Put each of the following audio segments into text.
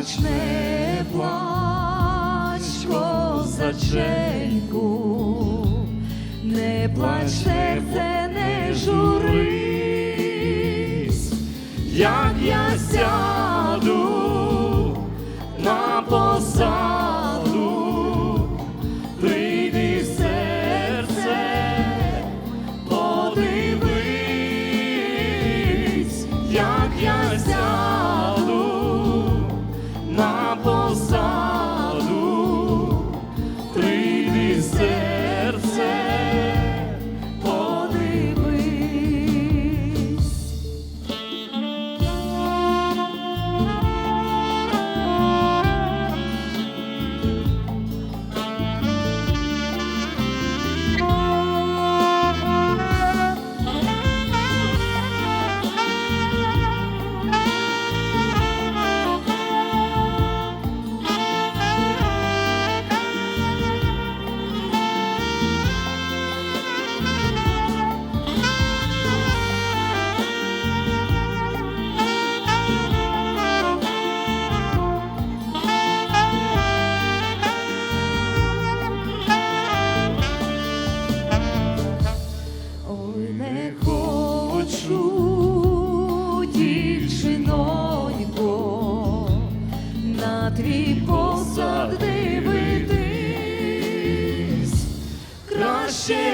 плач, не плач, козаченьку, не плач, серце, не журись, як я сяду на посаду.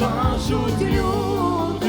кажуть люди.